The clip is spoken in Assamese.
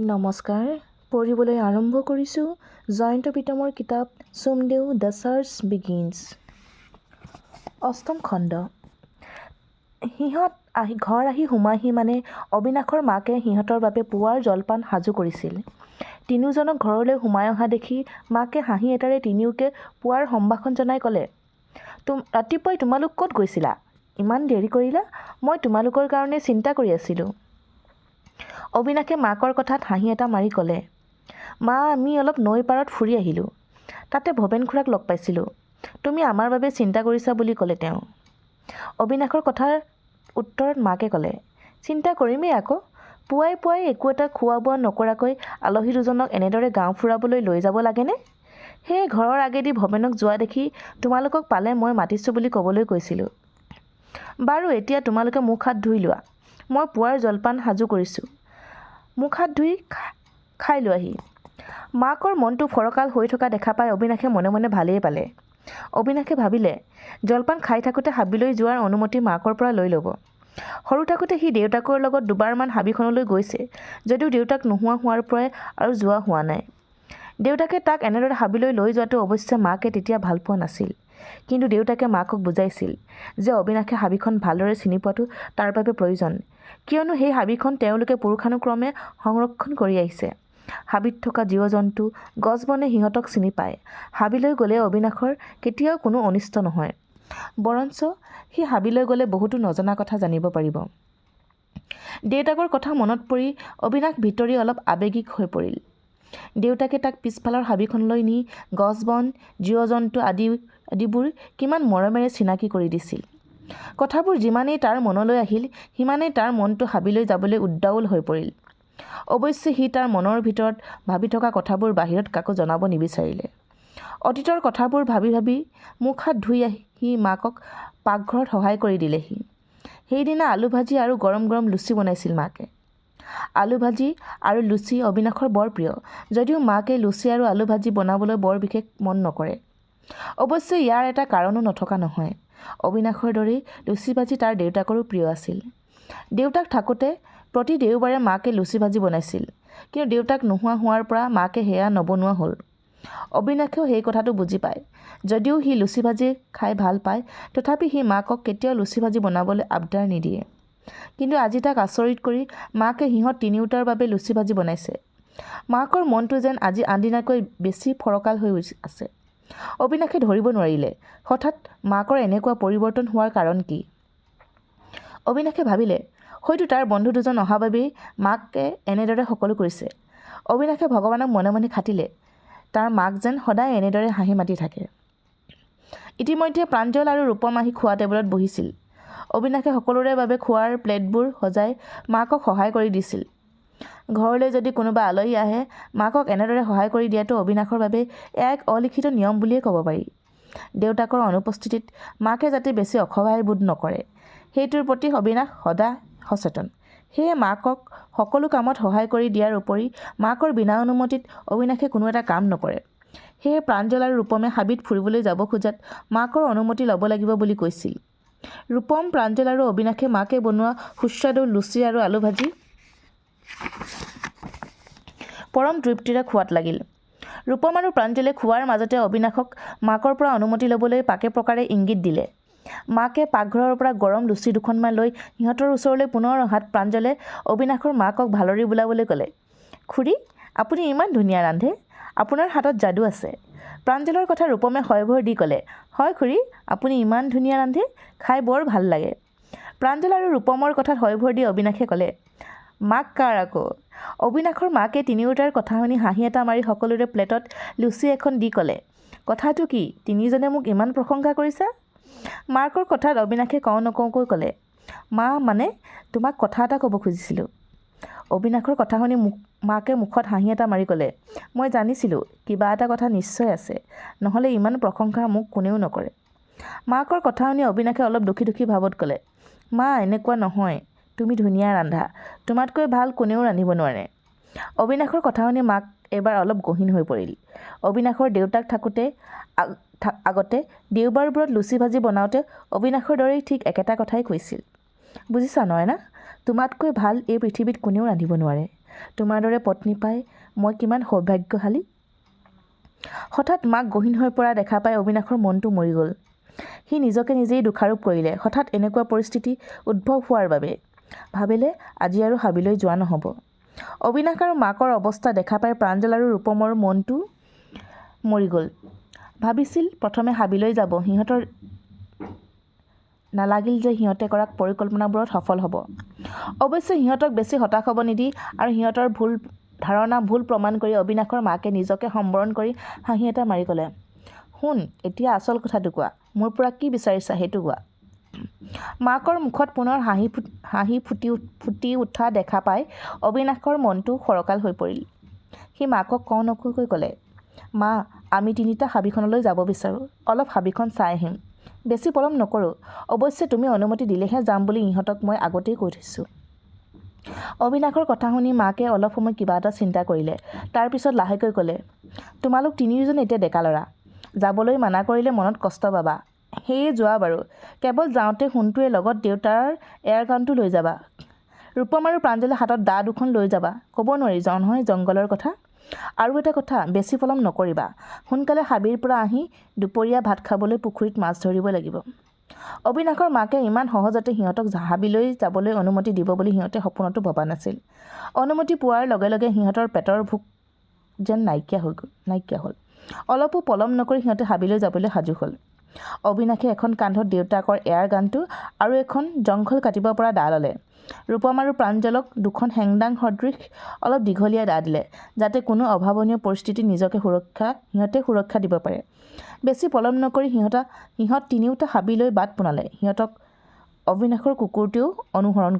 নমস্কাৰ। পঢ়িবলৈ আৰম্ভ কৰিছোঁ জয়ন্ত প্ৰীতমৰ কিতাপ চোমদেউ দ্য চাৰ্চ বিগিনছ। অষ্টম খণ্ড। সিহঁত আহি ঘৰ আহি সোমাইহি মানে অবিনাশৰ মাকে সিহঁতৰ বাবে পুৱাৰ জলপান সাজু কৰিছিল। তিনিওজনক ঘৰলৈ সোমাই অহা দেখি মাকে হাঁহি এটাৰে তিনিওকে পুৱাৰ সম্ভাষণ জনাই ক'লে তুম ৰাতিপুৱাই তোমালোক ক'ত গৈছিলা? ইমান দেৰি কৰিলা? মই তোমালোকৰ কাৰণে চিন্তা কৰি আছিলোঁ। অবিনাশে মাকৰ কথাত হাঁহি এটা মাৰি ক'লে মা আমি অলপ নৈ পাৰত ফুৰি আহিলোঁ। তাতে ভৱেন খুৰাক লগ পাইছিলোঁ। তুমি আমাৰ বাবে চিন্তা কৰিছা বুলি ক'লে তেওঁ। অবিনাশৰ কথাৰ উত্তৰত মাকে ক'লে চিন্তা কৰিমেই আকৌ। পুৱাই পুৱাই একো এটা খোৱা বোৱা নকৰাকৈ আলহী দুজনক এনেদৰে গাঁও ফুৰাবলৈ লৈ যাব লাগেনে? সেয়ে ঘৰৰ আগেদি ভৱেনক যোৱা দেখি তোমালোকক পালে মই মাতিছোঁ বুলি ক'বলৈ কৈছিলোঁ। বাৰু এতিয়া তোমালোকে মুখ হাত ধুই লোৱা। মই পুৱাৰ জলপান সাজু কৰিছোঁ। মুখ হাত ধুই খাই লোৱাহি। মাকৰ মনটো ফৰকাল হৈ থকা দেখা পাই অবিনাশে মনে মনে ভালেই পালে। অবিনাশে ভাবিলে জলপান খাই থাকোঁতে হাবিলৈ যোৱাৰ অনুমতি মাকৰ পৰা লৈ ল'ব। সৰু থাকোঁতে সি দেউতাকৰ লগত দুবাৰমান হাবিখনলৈ গৈছে যদিও দেউতাক নোহোৱা হোৱাৰ পৰাই আৰু যোৱা হোৱা নাই। দেউতাকে তাক এনেদৰে হাবিলৈ লৈ যোৱাটো অৱশ্যে মাকে তেতিয়া ভাল পোৱা নাছিল। কিন্তু দেউতাকে মাকক বুজাইছিল যে অবিনাশে হাবিখন ভালদৰে চিনি পোৱাটো তাৰ বাবে প্ৰয়োজন। কিয়নো সেই হাবিখন তেওঁলোকে পুৰুষানুক্ৰমে সংৰক্ষণ কৰি আহিছে। হাবিত থকা জীৱ জন্তু গছ বনে সিহঁতক চিনি পায়। হাবিলৈ গ'লে অবিনাশৰ কেতিয়াও কোনো অনিষ্ট নহয়। বৰঞ্চ সি হাবিলৈ গ'লে বহুতো নজনা কথা জানিব পাৰিব। দেউতাকৰ কথা মনত পৰি অবিনাশ ভিতৰি অলপ আৱেগিক হৈ পৰিল। দেউতাকে তাক পিছফালৰ হাবিখনলৈ নি গছ বন জীৱ জন্তু আদি আদিবোৰ কিমান মৰমেৰে চিনাকি কৰি দিছিল। কথাবোৰ যিমানেই তাৰ মনলৈ আহিল সিমানেই তাৰ মনটো হাবিলৈ যাবলৈ উদ্বাউল হৈ পৰিল। অৱশ্যে সি তাৰ মনৰ ভিতৰত ভাবি থকা কথাবোৰ বাহিৰত কাকো জনাব নিবিচাৰিলে। অতীতৰ কথাবোৰ ভাবি ভাবি মুখ হাত ধুই আহি মাকক পাকঘৰত সহায় কৰি দিলেহি। সেইদিনা আলু ভাজি আৰু গৰম গৰম লুচি বনাইছিল মাকে। আলু ভাজি আৰু লুচি অবিনাশৰ বৰ প্ৰিয় যদিও মাকে লুচি আৰু আলু ভাজি বনাবলৈ বৰ বিশেষ মন নকৰে। অৱশ্যে ইয়াৰ এটা কাৰণো নথকা নহয়। অবিনাশৰ দৰেই লুচি ভাজি তাৰ দেউতাকৰো প্ৰিয় আছিল। দেউতাক থাকোঁতে প্ৰতি দেওবাৰে মাকে লুচি ভাজি বনাইছিল কিন্তু দেউতাক নোহোৱা হোৱাৰ পৰা মাকে সেয়া নবনোৱা হ'ল। অবিনাশেও সেই কথাটো বুজি পায়। যদিও সি লুচি ভাজি খাই ভাল পায় তথাপি সি মাকক কেতিয়াও লুচি ভাজি বনাবলৈ আবদাৰ নিদিয়ে। কিন্তু আজি তাক আচৰিত কৰি মাকে সিহঁত তিনিওটাৰ বাবে লুচি ভাজি বনাইছে। মাকৰ মনটো যেন আজি আনদিনাকৈ বেছি ফৰকাল হৈ আছে। অবিনাশে ধৰিব নোৱাৰিলে। হঠাৎ মাকৰ এনেকুৱা পৰিৱৰ্তন হোৱাৰ কাৰণ কি? অবিনাশে ভাবিলে হয়তো তাৰ বন্ধু দুজন অহা বাবেই মাকে এনেদৰে সকলো কৰিছে। অবিনাশে ভগৱানক মনে মনে খাটিলে তাৰ মাক যেন সদায় এনেদৰে হাঁহি মাতি থাকে। ইতিমধ্যে প্ৰাঞ্জল আৰু ৰূপম আহি খোৱা টেবুলত বহিছিল। অবিনাশে সকলোৰে বাবে খোৱাৰ প্লেটবোৰ সজাই মাকক সহায় কৰি দিছিল। ঘৰলৈ যদি কোনোবা আলহী আহে মাকক এনেদৰে সহায় কৰি দিয়াটো অবিনাশৰ বাবে এক অলিখিত নিয়ম বুলিয়েই ক'ব পাৰি। দেউতাকৰ অনুপস্থিতিত মাকে যাতে বেছি অসহায় বোধ নকৰে সেইটোৰ প্ৰতি অবিনাশ সদায় সচেতন। সেয়ে মাকক সকলো কামত সহায় কৰি দিয়াৰ উপৰি মাকৰ বিনা অনুমতিত অবিনাশে কোনো এটা কাম নকৰে। সেয়ে প্ৰাঞ্জল আৰু ৰূপমে হাবিত ফুৰিবলৈ যাব খোজাত মাকৰ অনুমতি ল'ব লাগিব বুলি কৈছিল। ৰূপম প্ৰাঞ্জল আৰু অবিনাশে মাকে বনোৱা সুস্বাদু লুচি আৰু আলু ভাজি পৰম তৃপ্তিৰে খোৱাত লাগিল। ৰূপম আৰু প্ৰাঞ্জলে খোৱাৰ মাজতে অবিনাশক মাকৰ পৰা অনুমতি ল'বলৈ পাকে প্ৰকাৰে ইংগিত দিলে। মাকে পাকঘৰৰ পৰা গৰম লুচি দুখনমান লৈ সিহঁতৰ ওচৰলৈ পুনৰ অহাত প্ৰাঞ্জলে অবিনাশৰ মাকক ভালৰি বোলাবলৈ ক'লে খুৰী আপুনি ইমান ধুনীয়া ৰান্ধে। আপোনাৰ হাতত যাদু আছে। প্ৰাঞ্জলৰ কথা ৰূপমে হয়ভৰ দি ক'লে হয় খুৰী আপুনি ইমান ধুনীয়া ৰান্ধে খাই বৰ ভাল লাগে। প্ৰাঞ্জল আৰু ৰূপমৰ কথাত হয়ভৰ দি অবিনাশে ক'লে মাক কাৰ আকৌ? অবিনাশৰ মাকে তিনিওটাৰ কথা শুনি হাঁহি এটা মাৰি সকলোৰে প্লেটত লুচি এখন দি ক'লে কথাটো কি? তিনিজনে মোক ইমান প্ৰশংসা কৰিছা? মাকৰ কথাত অবিনাশে কওঁ নকওঁকৈ ক'লে মা মানে তোমাক কথা এটা ক'ব খুজিছিলোঁ। অবিনাশৰ কথা শুনি মুখ মাকে মুখত হাঁহি এটা মাৰি ক'লে মই জানিছিলোঁ কিবা এটা কথা নিশ্চয় আছে নহ'লে ইমান প্ৰশংসা মোক কোনেও নকৰে। মাকৰ কথা শুনি অবিনাশে অলপ দুখী দুখী ভাৱত ক'লে মা এনেকুৱা নহয় তুমি ধুনীয়া ৰান্ধা। তোমাতকৈ ভাল কোনেও ৰান্ধিব নোৱাৰে। অবিনাশৰ কথা শুনি মাক এবাৰ অলপ গহীন হৈ পৰিল। অবিনাশৰ দেউতাক থাকোঁতে আগতে দেওবাৰবোৰত লুচি ভাজি বনাওঁতে অবিনাশৰ দৰেই ঠিক একেটা কথাই কৈছিল। বুজিছা নয়না তোমাতকৈ ভাল এই পৃথিৱীত কোনেও ৰান্ধিব নোৱাৰে। তোমাৰ দৰে পত্নী পাই মই কিমান সৌভাগ্যশালী। হঠাৎ মাক গহীন হৈ পৰা দেখা পাই অবিনাশৰ মনটো মৰি গ'ল। সি নিজকে নিজেই দোষাৰোপ কৰিলে। হঠাৎ এনেকুৱা পৰিস্থিতি উদ্ভৱ হোৱাৰ বাবে ভাবিলে আজি আৰু হাবিলৈ যোৱা নহ'ব। অবিনাশ আৰু মাকৰ অৱস্থা দেখা পাই প্ৰাঞ্জল আৰু ৰূপমৰ মনটো মৰি গ'ল। ভাবিছিল প্ৰথমে হাবিলৈ যাব। সিহঁতৰ নালাগিল যে সিহঁতে কৰা পৰিকল্পনাবোৰত সফল হ'ব। অৱশ্যে সিহঁতক বেছি হতাশ হ'ব নিদি আৰু সিহঁতৰ ভুল ধাৰণা ভুল প্ৰমাণ কৰি অবিনাশৰ মাকে নিজকে সম্বৰণ কৰি হাঁহি এটা মাৰি ক'লে শুন এতিয়া আচল কথাটো কোৱা। মোৰ পৰা কি বিচাৰিছা সেইটো কোৱা। মাকৰ মুখত পুনৰ হাঁহি হাঁহি ফুটি ফুটি উঠা দেখা পাই অবিনাশৰ মনটো ফৰকাল হৈ পৰিল। সি মাকক কওঁ নকৈকৈ ক'লে মা আমি তিনিটা হাবিখনলৈ যাব বিচাৰোঁ অলপ হাবিখন চাই আহিম। বেছি পলম নকৰোঁ অৱশ্যে তুমি অনুমতি দিলেহে যাম বুলি ইহঁতক মই আগতেই কৈ থৈছোঁ অবিনাশৰ কথা শুনি মাকে অলপ সময় কিবা এটা চিন্তা কৰিলে। তাৰপিছত লাহেকৈ ক'লে তোমালোক তিনিওজন এতিয়া ডেকা ল'ৰা। যাবলৈ মানা কৰিলে মনত কষ্ট পাবা। সেয়ে যোৱা বাৰু। কেৱল যাওঁতে সোণটোৱে লগত দেউতাৰ এয়াৰ গানটো লৈ যাবা। ৰূপম আৰু প্ৰাঞ্জলে হাতত দা দুখন লৈ যাবা। ক'ব নোৱাৰি জন জংঘলৰ কথা। আৰু এটা কথা বেছি পলম নকৰিবা। সোনকালে হাবিৰ পৰা আহি দুপৰীয়া ভাত খাবলৈ পুখুৰীত মাছ ধৰিব লাগিব। অবিনাশৰ মাকে ইমান সহজতে সিহঁতক হাবিলৈ যাবলৈ অনুমতি দিব বুলি সিহঁতে সপোনতো ভবা নাছিল। অনুমতি পোৱাৰ লগে লগে সিহঁতৰ পেটৰ ভোক যেন নাইকিয়া হৈ গ'ল নাইকিয়া হ'ল। অলপো পলম নকৰি সিহঁতে হাবিলৈ যাবলৈ সাজু হ'ল। অবিনাশে এখন কান্ধত দেউতাকৰ এয়াৰ গানটো আৰু এখন জংঘল কাটিব পৰা দা ল'লে। ৰূপম আৰু প্ৰাঞ্জলক দুখন হেংদাং সদৃশ অলপ দীঘলীয়া দা দিলে যাতে কোনো অভাৱনীয় পৰিস্থিতিত নিজকে সুৰক্ষা সিহঁতে সুৰক্ষা দিব পাৰে। বেছি পলম নকৰি সিহঁতা সিহঁত তিনিওটা হাবিলৈ বাট পোনালে। সিহঁতক অবিনাশৰ কুকুৰটোৱেও অনুসৰণ কৰি